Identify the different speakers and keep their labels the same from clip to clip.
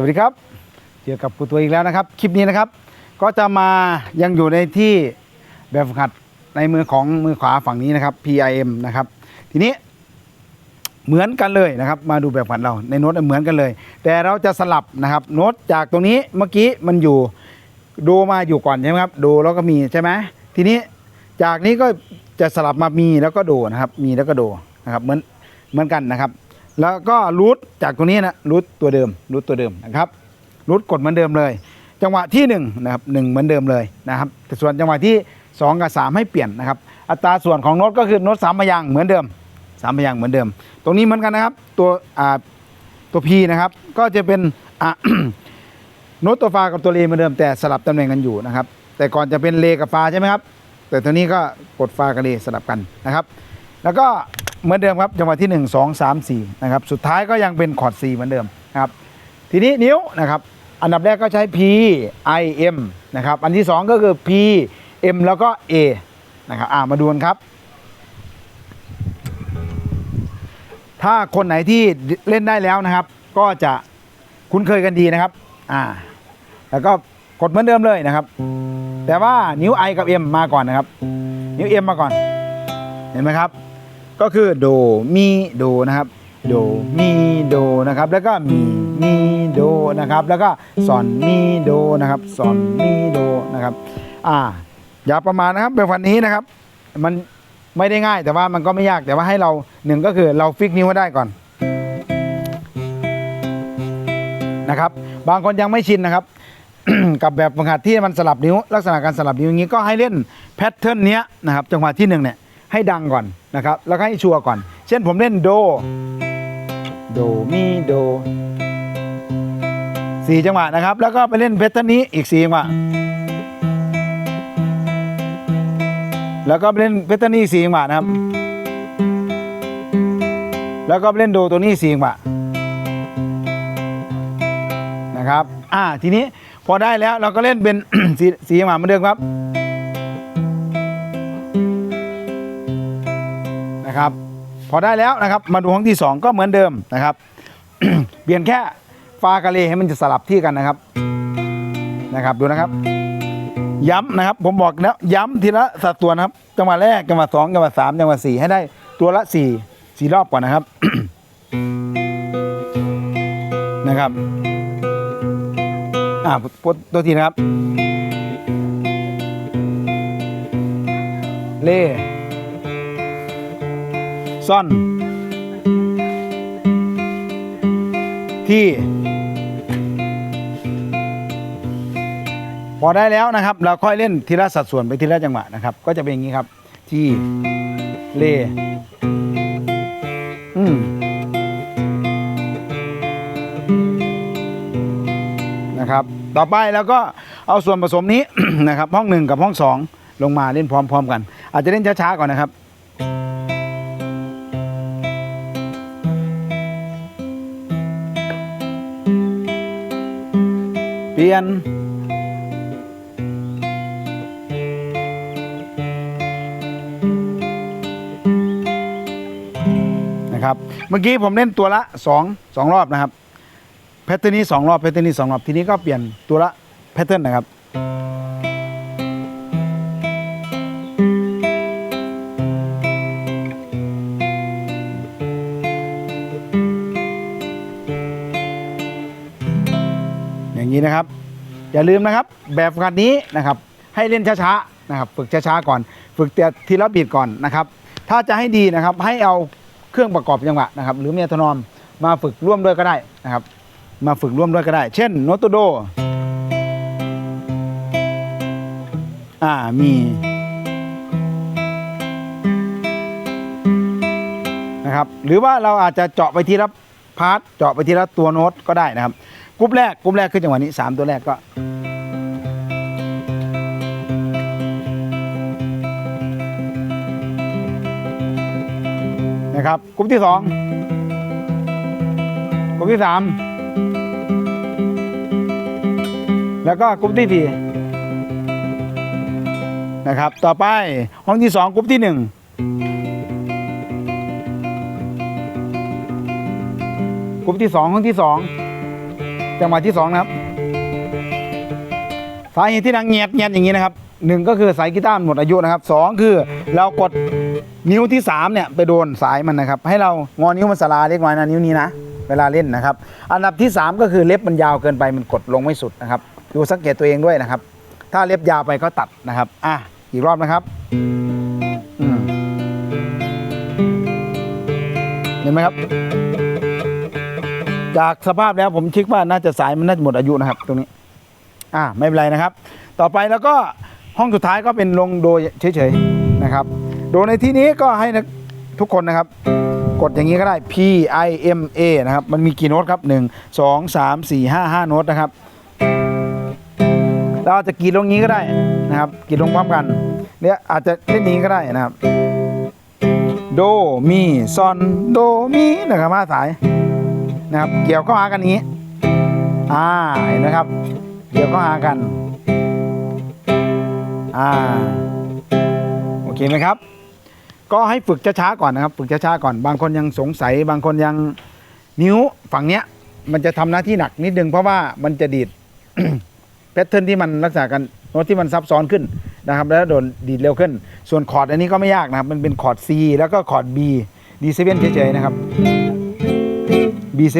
Speaker 1: วัสดีครับเจอกับครูตัวอีกแล้วนะครับ คลิปนี้นะครับ ก็จะมายังอยู่ในที่แบบฝึกหัดในมือของมือขวาฝั่งนี้นะครับ PIM นะครับ ทีนี้เหมือนกันเลยนะครับ มาดูแบบฝึกหัดเราในโน้ตเหมือนกันเลย แต่เราจะสลับนะครับโน้ตจากตรงนี้เมื่อกี้มันอยู่ดูมาอยู่ก่อนใช่ไหมครับดูแล้วก็มีใช่ไหมทีนี้จากนี้ก็จะสลับมามีแล้วก็โดนะครับ มีแล้วก็โดนะครับเหมือนเหมือนกันนะครับ แล้วก็รูทจากตรงนี้นะรูทตัวเดิมรูทตัวเดิมนะครับรูทกดเหมือนเดิมเลย จังหวะที่1นงนะครับหนึ่งเหมือนเดิมเลยนะครับแต่ส่วนจังหวะที่ 2 กับ 3 ให้เปลี่ยนนะครับ อัตราส่วนของโน้ตก็คือโน้ตสามพยางเหมือนเดิมสามพยางเหมือนเดิม ตรงนี้เหมือนกันนะครับตัวตัว P นะครับก็จะเป็นโน้ตตัวฟากับตัวเลเหมือนเดิมแต่สลับตำแหน่งกันอยู่นะครับ แต่ก่อนจะเป็นเลกับฟาใช่ไหมครับแต่ตัวนี้ก็กดฟากับเลสลับกันนะครับ แล้วก็ เหมือนเดิมครับจังหวะที่ 1 2 3 4นะครับสุดท้ายก็ยังเป็นคอร์ด C เหมือนเดิมนะครับทีนี้นิ้วนะครับอันดับแรกก็ใช้ P I M นะครับอันที่ 2 ก็คือ P M แล้วก็ A นะครับอ่ามาดูกันครับ ถ้าคนไหนที่เล่นได้แล้วนะครับ ก็จะคุ้นเคยกันดีนะครับอ่าแล้วก็กดเหมือนเดิมเลยนะครับ แต่ว่านิ้ว I กับ M มาก่อนนะครับ นิ้ว M มาก่อน เห็นไหมครับ ก็คือโดมีโดนะครับโดมีโดนะครับ แล้วก็มีมีโดนะครับ แล้วก็สอนมีโดนะครับสอนมีโดนะครับ อ่าอย่าประมาณนะครับแบบวันนี้นะครับ มันไม่ได้ง่ายแต่ว่ามันก็ไม่ยากแต่ว่าให้เราหนึ่งก็คือเราฟิกนิ้วได้ก่อนนะครับ บางคนยังไม่ชินนะครับ กับแบบฝึกหัดที่มันสลับนิ้ว ลักษณะการสลับนิ้วอย่างนี้ก็ให้เล่นแพทเทิร์นเนี้ยนะครับ จังหวะที่หนึ่งเนี่ย ให้ดังก่อนนะครับ แล้วก็ให้ชัวร์ก่อน เช่นผมเล่นโด โด มีโดสี่จังหวะนะครับ แล้วก็ไปเล่นแพทเทิร์นนี้อีกสี่จังหวะ แล้วก็ไปเล่นแพทเทิร์นนี้สี่จังหวะนะครับ แล้วก็ไปเล่นโดตัวนี้สี่จังหวะนะครับ อ่า ทีนี้พอได้แล้วเราก็เล่นเป็นสีสีจังหวะเหมือนเดิมครับ นะครับ พอได้แล้วนะครับมาดูห้องที่สองก็เหมือนเดิมนะครับ เปลี่ยนแค่ฟากะเลให้มันจะสลับที่กันนะครับนะครับดูนะครับ ย้ำนะครับผมบอกแล้วย้ำทีละสัดส่วนนะครับ จังหวะแรกจังหวะสองจังหวะสามจังหวะสี่ให้ได้ตัวละสี่สี่รอบก่อนนะครับนะครับอ่าปดตัวทีนะครับ เล่ ซ่อน ที่ พอได้แล้วนะครับ เราค่อยเล่นทีละสัดส่วนไปทีละจังหวะนะครับ ก็จะเป็นอย่างนี้ครับ ที่เลอืมนะครับ ต่อไปแล้วก็เอาส่วนผสมนี้ นะครับ ห้องหนึ่งกับห้องสองลงมาเล่นพร้อมๆกัน อาจจะเล่นช้าๆก่อนนะครับ ปลี่ยน นะครับ เมื่อกี้ผมเล่นตัวละสองสองรอบนะครับ แพทเทิร์นนี้สองรอบ แพทเทิร์นนี้สองรอบ ทีนี้ก็เปลี่ยนตัวละแพทเทิร์นนะครับ อย่างนี้นะครับ อย่าลืมนะครับ แบบฝึกหัดนี้นะครับ ให้เล่นช้าๆนะครับ ฝึกช้าๆก่อน ฝึกแต่ทีละบีดก่อนนะครับ ถ้าจะให้ดีนะครับให้เอาเครื่องประกอบจังหวะนะครับ หรือเมโทรนอมมาฝึกร่วมด้วยก็ได้นะครับ มาฝึกร่วมด้วยก็ได้ เช่นโนตโดอ่ามีนะครับหรือว่าเราอาจจะเจาะไปทีละพาร์ทเจาะไปทีละตัวโน้ตก็ได้นะครับ กรุ๊ปแรกกรุ๊ปแรกคือจังหวะนี้สามตัวแรกก็ นะครับกรุ๊ปที่สองกรุ๊ปที่สามแล้วก็กรุ๊ปที่สี่นะครับ ต่อไปห้องที่สองกรุ๊ปที่หนึ่งกรุ๊ปที่สองห้องที่สอง จังหวะที่สองนะครับ สาเหตุที่ดังเงียบเงียบอย่างนี้นะครับหนึ่งก็คือสายกีตาร์หมดอายุนะครับสองคือเรากดนิ้วที่สามเนี่ยไปโดนสายมันนะครับ ให้เรางอนิ้วมันสลาเล็กน้อยนะนิ้วนี้นะเวลาเล่นนะครับ อันดับที่สามก็คือเล็บมันยาวเกินไปมันกดลงไม่สุดนะครับดูสังเกตตัวเองด้วยนะครับ ถ้าเล็บยาวไปก็ตัดนะครับอะอีกรอบนะครับเห็นไหมครับ จากสภาพแล้วผมคิดว่าน่าจะสายมันน่าจะหมดอายุนะครับ ตรงนี้ อ่าไม่เป็นไรนะครับ ต่อไปแล้วก็ห้องสุดท้ายก็เป็นลงโดยเฉยๆนะครับ โดยในที่นี้ก็ให้ทุกคนนะครับ กดอย่างนี้ก็ได้ P I M A นะครับ มันมีกี่โน้ตครับ 1 2 3 4 5 5 โน้ตนะครับ เราอาจจะกรีดลงนี้ก็ได้นะครับกรีดลงพร้อมกันเนี่ยอาจจะเล่นนี้ก็ได้นะครับ โด มี ซอน โด มีนะครับมาสาย นะครับ เกี่ยวเข้าหากันอย่างนี้ อ่าเห็นนะครับ เกี่ยวเข้าหากัน อ่า โอเคไหมครับ ก็ให้ฝึกช้าๆก่อนนะครับ ฝึกช้าๆก่อน บางคนยังสงสัย บางคนยังนิ้วฝั่งเนี้ย มันจะทำหน้าที่หนักนิดนึงเพราะว่ามันจะดีดแพทเทิร์นที่มันลักษณะกันโน้ตที่มันซับซ้อนขึ้นนะครับ แล้วโดนดีดเร็วขึ้น ส่วนคอร์ดอันนี้ก็ไม่ยากนะครับ มันเป็นคอร์ด C แล้วก็คอร์ด B D7 เฉยๆนะครับ B7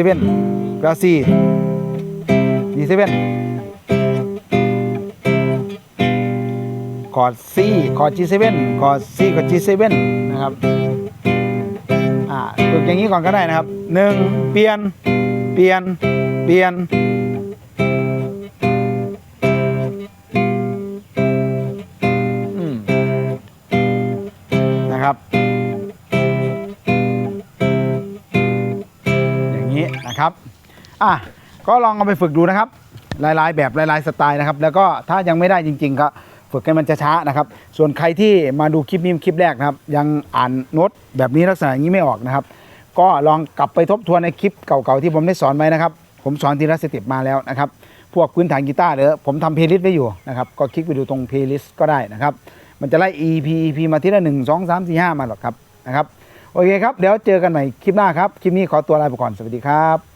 Speaker 1: แล้ว C D7 คอร์ด C คอร์ด G7 คอร์ด C คอร์ด G7 นะครับอ่าฝึกอย่างนี้ก่อนก็ได้นะครับหนึ่งเปลี่ยน เปลี่ยน เปลี่ยน อะก็ลองเอาไปฝึกดูนะครับหลายๆ แบบหลายๆสไตล์นะครับ แล้วก็ถ้ายังไม่ได้จริงๆก็ฝึกให้มันช้าๆนะครับ ส่วนใครที่มาดูคลิปนี้คลิปแรกนะครับ ยังอ่านโน้ตแบบนี้ลักษณะอย่างนี้ไม่ออกนะครับ ก็ลองกลับไปทบทวนในคลิปเก่าๆที่ผมได้สอนไว้นะครับ ผมสอนทีละสเต็ปมาแล้วนะครับ พวกพื้นฐานกีตาร์เดี๋ยวผมทำเพลย์ลิสต์ไว้อยู่นะครับ ก็คลิกไปดูตรงเพลย์ลิสต์ก็ได้นะครับ มันจะไล่ EP EP มาทีละหนึ่งสองสามสี่ห้ามาหรอกครับนะครับ โอเคครับ เดี๋ยวเจอกันใหม่คลิปหน้าครับ คลิปนี้ขอตัวลาไปก่อน สวัสดีครับ